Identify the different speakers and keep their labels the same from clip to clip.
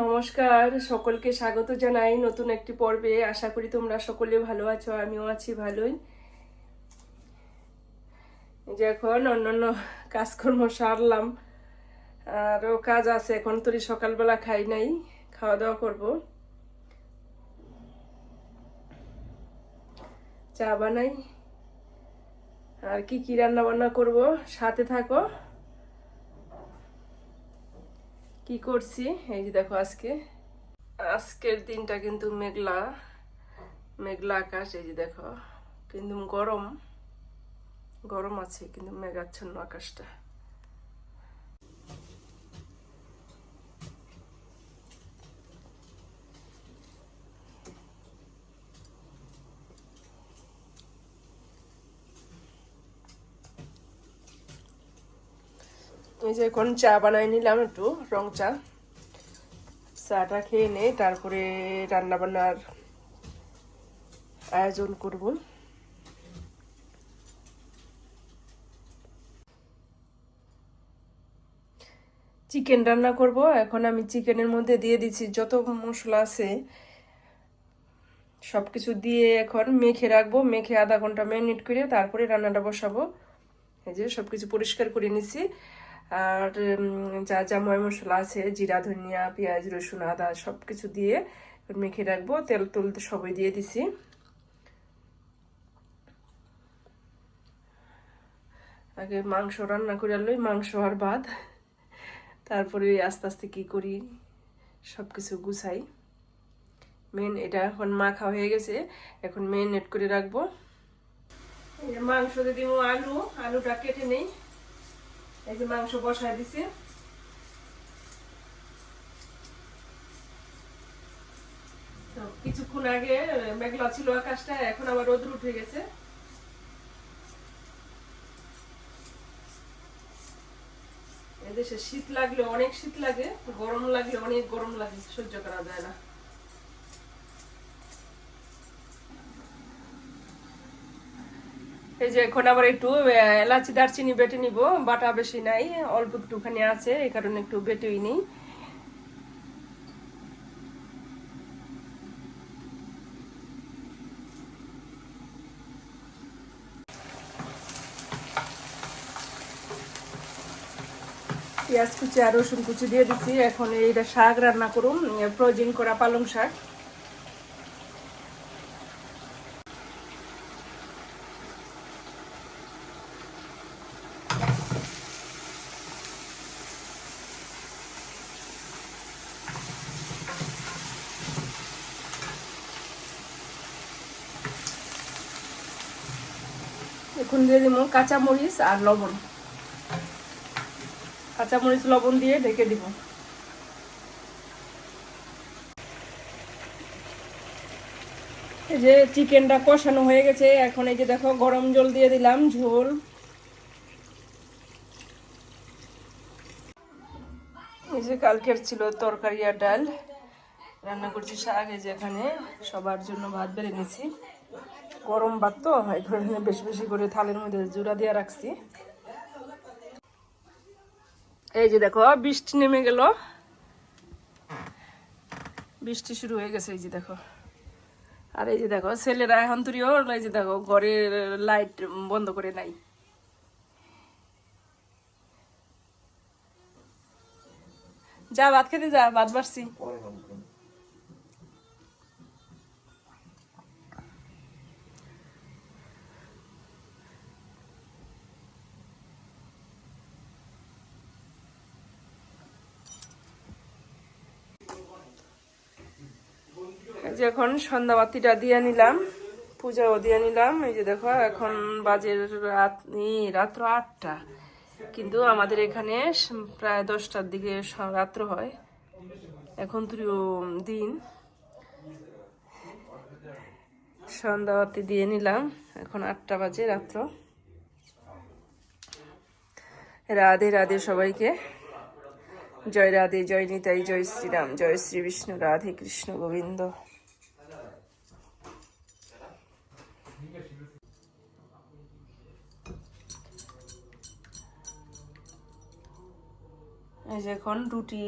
Speaker 1: নমস্কার, সকলকে স্বাগত জানাই নতুন একটি পর্বে। আশা করি তোমরা সকলে ভালো আছো, আমিও আছি ভালোই। যে এখন অন্যান্য কাজকর্ম সারলাম। আরও কাজ আছে, এখন তো সকালবেলা খাই নাই, খাওয়া দাওয়া করব। চা বানাই। আর কি কি রান্না বান্না করব, সাথে থাকো। কি করছি? এই যে দেখো আজকে। আজকের দিনটা কিন্তু মেঘলা মেঘলা আকাশ, এই যে দেখো। কিন্তু গরম গরম আছে, কিন্তু মেঘাচ্ছন্ন আকাশটা। এই যে এখন চা বানাই নিলাম একটু, রং চা। চাটা খেয়ে নে, তারপরে রান্না বান্নার আয়োজন করব। চিকেন রান্না করব। এখন আমি চিকেনের মধ্যে দিয়ে দিচ্ছি যত মশলা আছে সব কিছু দিয়ে এখন মেখে রাখব। মেখে আধা ঘণ্টা ম্যারিনেট করে তারপরে রান্নাটা বসাবো। এই যে সব কিছু পরিষ্কার করে নিছি আর যা যা ময় মশলা আছে, জিরা, ধনিয়া, পেঁয়াজ, রসুন, আদা সব কিছু দিয়ে মেখে রাখব। তেল তুল তো সবই দিয়ে দিছি। আগে মাংস রান্না করে লই, মাংস আর ভাত। তারপরে আস্তে আস্তে কি করি সব কিছু গুছাই। মেন এটা এখন মাখা হয়ে গেছে, এখন মেরিনেট করে রাখব। মাংস দিয়ে দিব আলু, আলুটা কেটে নেই। এই যে মাংস বসায় দিছি। তো কিছুক্ষণ আগে মেঘলা ছিল আকাশটা, এখন আবার রোদ উঠে গেছে। এদেশে শীত লাগলে অনেক শীত লাগে, গরম লাগলে অনেক গরম লাগে, সহ্য করা যায় না। এই যে এখন আবার একটু এলাচি, দারচিনি বেটে নিব, বাটা বেশি নাই, অল্প একটুখানি আছে এই কারণে একটু বেটেই নিই। পেঁয়াজ কুচি আর রসুন কুচি দিয়ে দিচ্ছি, এখন এইটা শাক রান্না করুন ফ্রোজিং করা পালং শাক। এখন দিয়ে দিব কাঁচা মরিচ আর লবণ। কাঁচা মরিচ লবণ দিয়ে ঢেকে দিব। এই যে চিকেনটা কষানো হয়ে গেছে, এখন এই যে দেখো গরম জল দিয়ে দিলাম ঝোল। এই যে কালকের ছিল তরকারি আর ডাল। রান্না করছি শাক, এই যে এখানে সবার জন্য ভাত বেড়ে নিয়েছি। গরম ভাত তো বেশি বেশি করে থালের মধ্যে জুড়া দিয়ে রাখছি। এই যে দেখো, বৃষ্টি নেমে গেল। বৃষ্টি শুরু হয়ে গেছে, এই যে দেখো। আর এই যে দেখো, ছেলেরা এখন তুরিও এই যে দেখো, ঘরের লাইট বন্ধ করে নাই। যা, ভাত খেতে যা, ভাত বাড়ছি। যে এখন সন্ধ্যাবাতিটা দিয়ে নিলাম, পূজাও দিয়ে নিলাম, এই যে দেখো, এখন বাজে রাত রাত্র আটটা। কিন্তু আমাদের এখানে প্রায় দশটার দিকে রাত্র হয়। এখন তো দিন। সন্ধ্যাবাতি দিয়ে নিলাম, এখন আটটা বাজে রাত্র। রাধে রাধে সবাইকে। জয় রাধে, জয় নিতাই, জয় শ্রীরাম, জয় শ্রী বিষ্ণু, রাধে কৃষ্ণ গোবিন্দ। এই যে এখন রুটি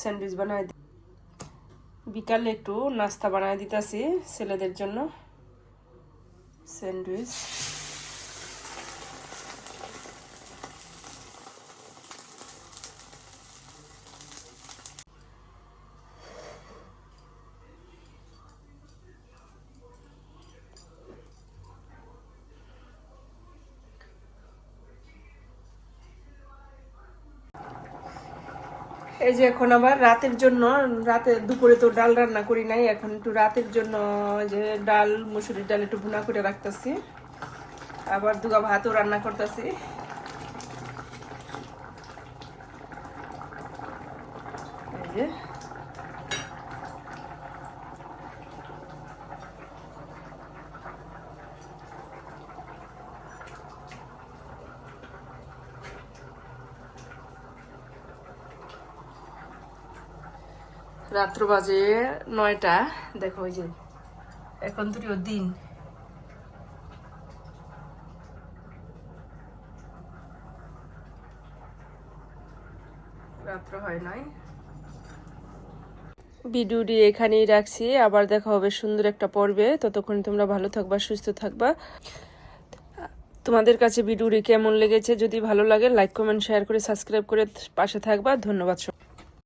Speaker 1: স্যান্ডউইচ বানাই বিকালে একটু নাস্তা বানাই দিতেছি ছেলেদের জন্য। স্যান্ডউইচ। এই যে এখন আবার রাতের জন্য, রাতে দুপুরে তো ডাল রান্না করি নাই, এখন একটু রাতের জন্য যে ডাল, মুসুরির ডাল একটু ভুনা করে রাখতেছি। আবার দুগা ভাতও রান্না করতেছি। এই যে রাত্র বাজে নয়টা। দেখো ওই যে, এখন দুটিও দিন। রাত্র হয় ভিডিওটি এখানেই রাখছি। আবার দেখা হবে সুন্দর একটা পর্বে। ততক্ষণ তোমরা ভালো থাকবা, সুস্থ থাকবা। তোমাদের কাছে ভিডিওটি কেমন লেগেছে? যদি ভালো লাগে লাইক কমেন্ট শেয়ার করে সাবস্ক্রাইব করে পাশে থাকবা। ধন্যবাদ